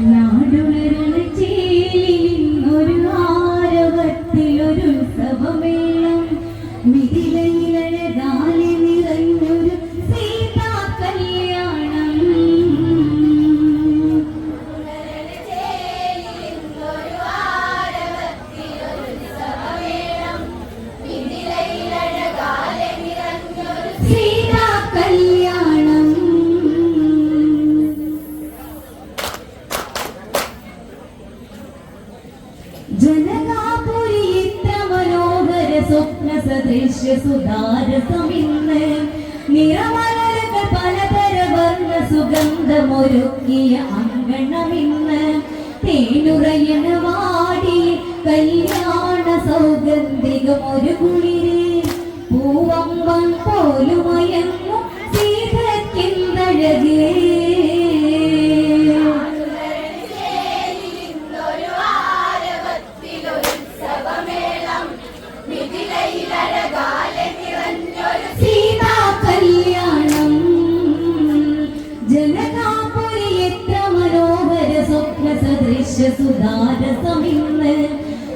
നാടുണരുന്ന ഒരു ആരവത്തിലൊരു മിഥിലയിലഴകാലി സുധാരസമിന്ന്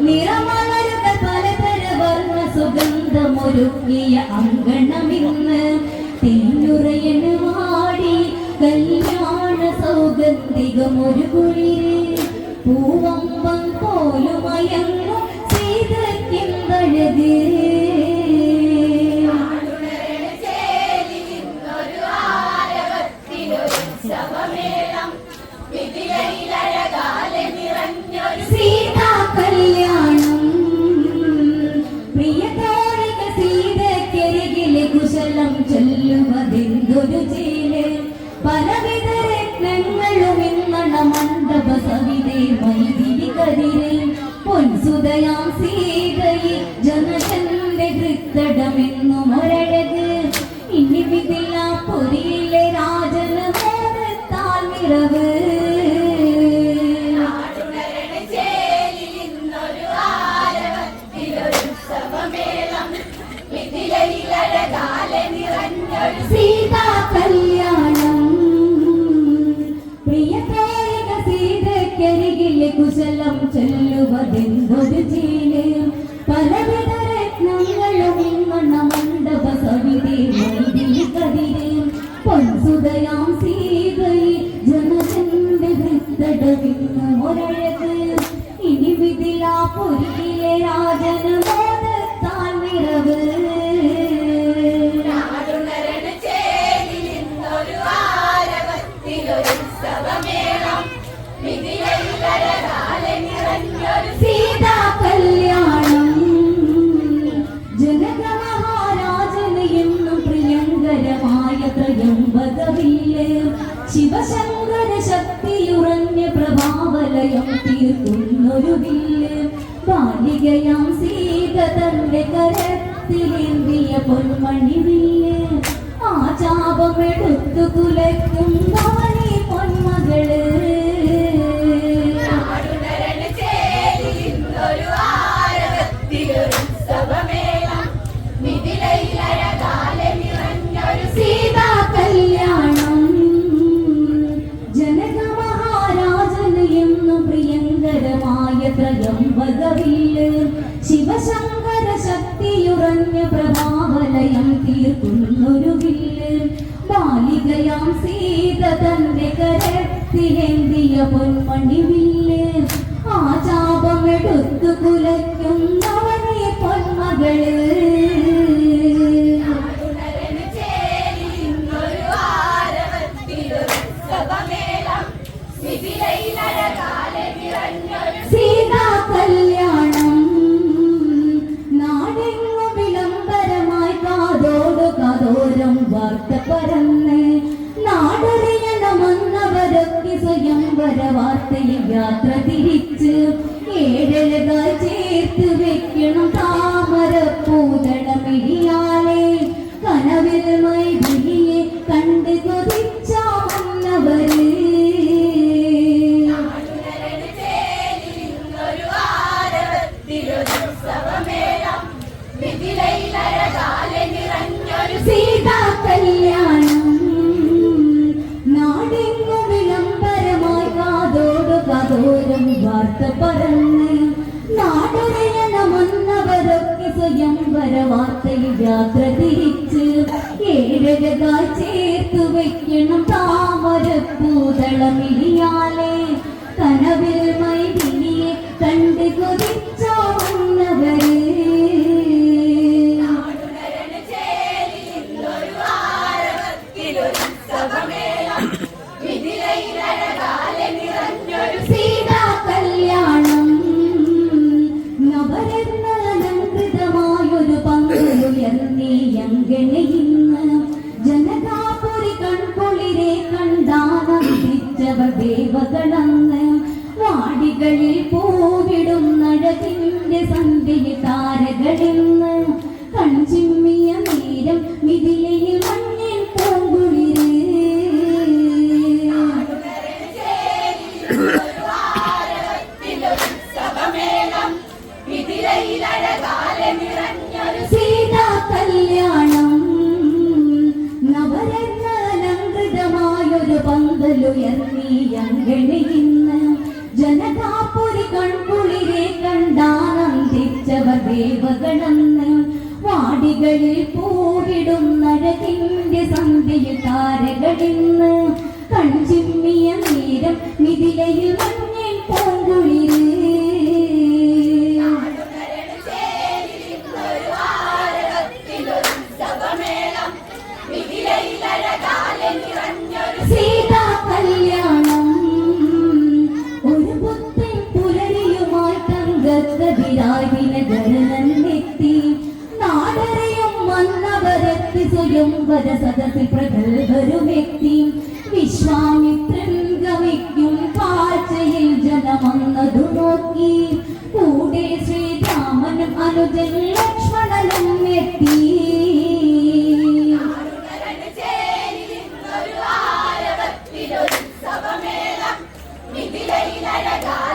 നിറമലരുകൾ പലതര വർണ സുഗന്ധമൊരുക്കിയ അങ്കണമിന്ന് തേനുറയണ വാടി കല്യാണ സൗഗന്ധികമൊരു കുളിരെ പൂവമ്പം സീതക്കിന്തഴകേ സീതക്കരികിലെ കുശലം ചൊല്ലുവതെന്തൊരു ജീൽ പലവിധ രത്നങ്ങളും ഇന്നണ മണ്ഡപ സവിതേ വൈദിക പൊൻസുദയാം പൊൻസുതയാം സീതയെ ജനചന്റെ ഹൃത്തടവിന്ന് ഇനി വിതിലാ പുരിയിലെ രാജന പ്രഭാവലയം തീർക്കുന്നൊരു വില്ല് ബാലികയാം സീത തന്റെ കരത്തിലേന്തിയ പൊന്മണി വില്ല് ആ ചാപമെടുത്തു കുലയ്ക്കും പ്രിയങ്കരമായ ത്രയംബകവില്ല് ശിവശങ്കര ശക്തിയുറഞ്ഞ പ്രഭാവലയം തീർക്കുന്നൊരു വില്ല് ബാലികയാം സീത തന്റെ കരത്തിലേന്തിയ പൊന്മണി വില്ല് ആ ചാപമെടുത്തു കുലയ്ക്കും പൊന്മകൾ വാർത്തയിൽ യാത്ര തിരിച്ച് ഏഴലകൾ ചേർത്ത് വെക്കണം താമര സ്വയം വരവാർത്തയിൽ യാത്ര തിരിച്ച് ഏഴരതായി ചേർത്ത് വയ്ക്കണം താമരപ്പൂതളമിടിയാലേ കനവിൽ മൈതിനിയെ കണ്ട് കൊതിച്ച് ദേവഗണന്ന് വാടികളിൽ പൂവിടും നഴകിന്റെ സന്ധ്യയിൽ താരകളിന്ന്. കൺചിമ്മിയ നേരം മിഥിലയിൽ മഞ്ഞിൽ പൂങ്കുളിൽ ഒരു പുത്തൻ പുലരിയുമായി തങ്കക്കതിരായി നഗരനെത്തി വന്നവരെത്തി സ്വയംവര സദസ്സിൽ പ്രഗത്ഭരുമെത്തി വിശ്വാമിത്രൻ ഗമിക്കും കാഴ്ചയിൽ ജനമന്നതു നോക്കി. കൂടെ ശ്രീരാമനും അനുജൻ ലക്ഷ്മണനും എത്തി. സീതാ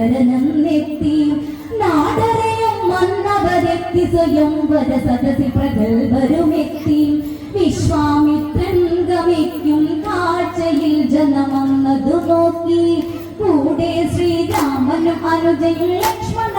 എത്തി. നാടരയും മന്നവരെത്തി സ്വയംവര സദസി പ്രഗത്ഭരുമെത്തി. വിശ്വാമിത്രൻ ഗമിക്കും കാഴ്ചയിൽ ജനമന്നതു നോക്കി. കൂടെ ശ്രീരാമനും അനുജയും ലക്ഷ്മണനും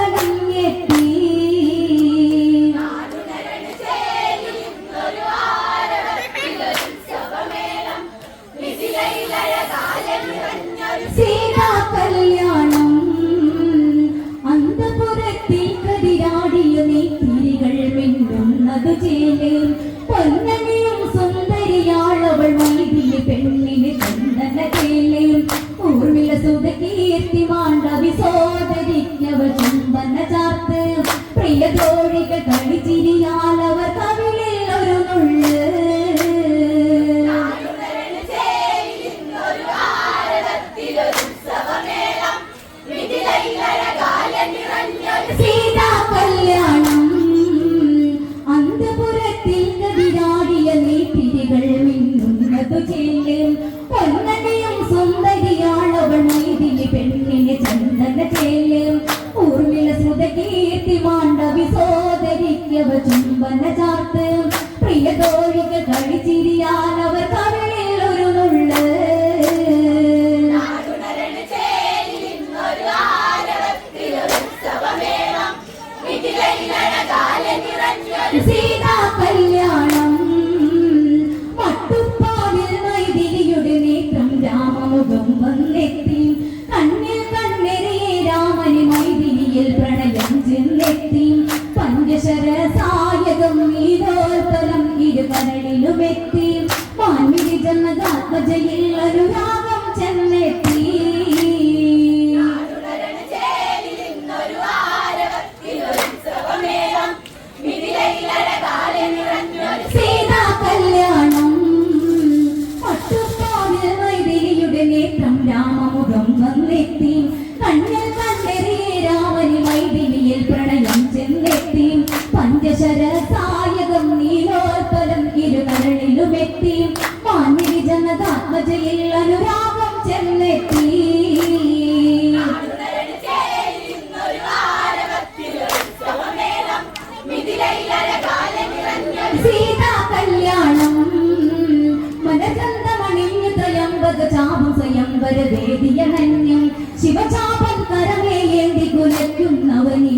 രാജയിൽ അനുരാഗ 那为你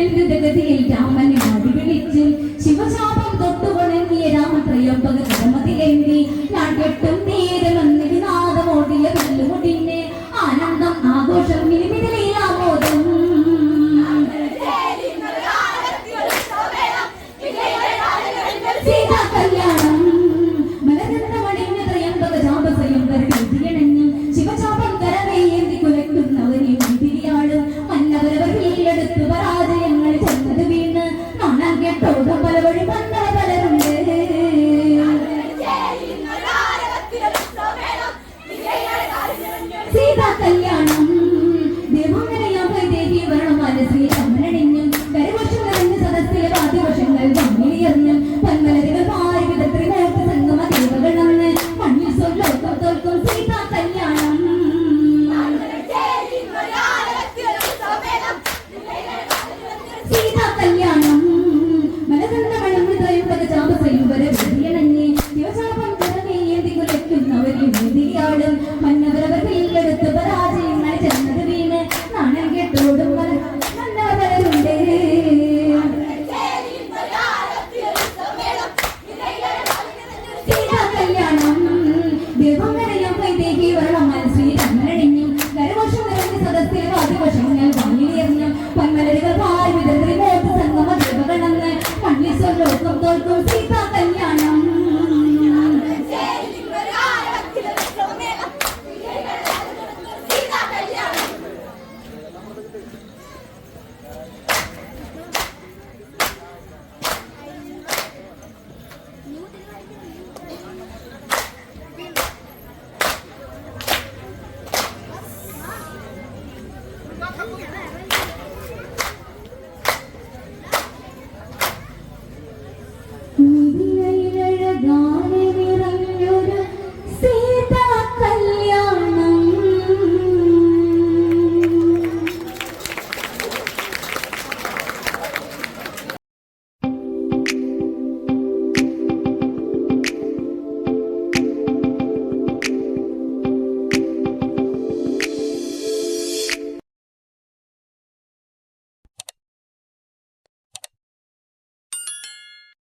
വിശ്വാമിത്രൻ ദ്രുതഗതിയിൽ രാമനെ വിളിച്ചു ശിവശാപം